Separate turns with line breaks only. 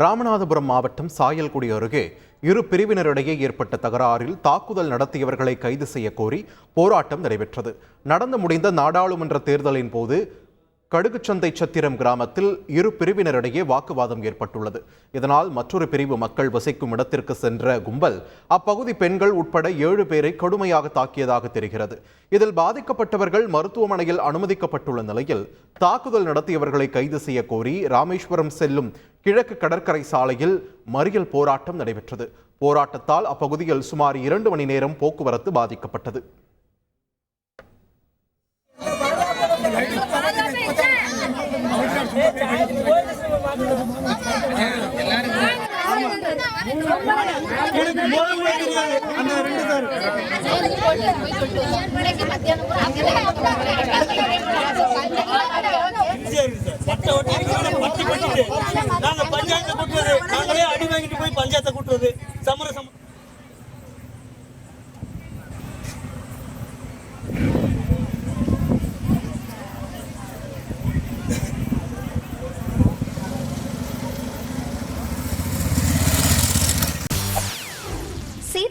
ராமநாதபுரம் மாவட்டம் சாயல்குடி அருகே இரு பிரிவினரிடையே ஏற்பட்ட தகராறில் தாக்குதல் நடத்தியவர்களை கைது செய்ய கோரி போராட்டம் நடைபெற்றது. நடந்து முடிந்த நாடாளுமன்ற தேர்தலின் போது கடுகுச்சந்தை சத்திரம் கிராமத்தில் இரு பிரிவினரிடையே வாக்குவாதம் ஏற்பட்டுள்ளது. இதனால் மற்றொரு பிரிவு மக்கள் வசிக்கும் இடத்திற்கு சென்ற கும்பல் அப்பகுதி பெண்கள் உட்பட ஏழு பேரை கடுமையாக தாக்கியதாக தெரிகிறது. இதில் பாதிக்கப்பட்டவர்கள் மருத்துவமனையில் அனுமதிக்கப்பட்டுள்ள நிலையில் தாக்குதல் நடத்தியவர்களை கைது செய்ய கோரி ராமேஸ்வரம் செல்லும் கிழக்கு கடற்கரை சாலையில் மறியல் போராட்டம் நடைபெற்றது. போராட்டத்தால் அப்பகுதியில் சுமார் இரண்டு மணி நேரம் போக்குவரத்து பாதிக்கப்பட்டது.
பட்டை ஒட்டி இருக்கிறவனை பட்டி நாங்க பஞ்சாயத்தை கூட்டுறது.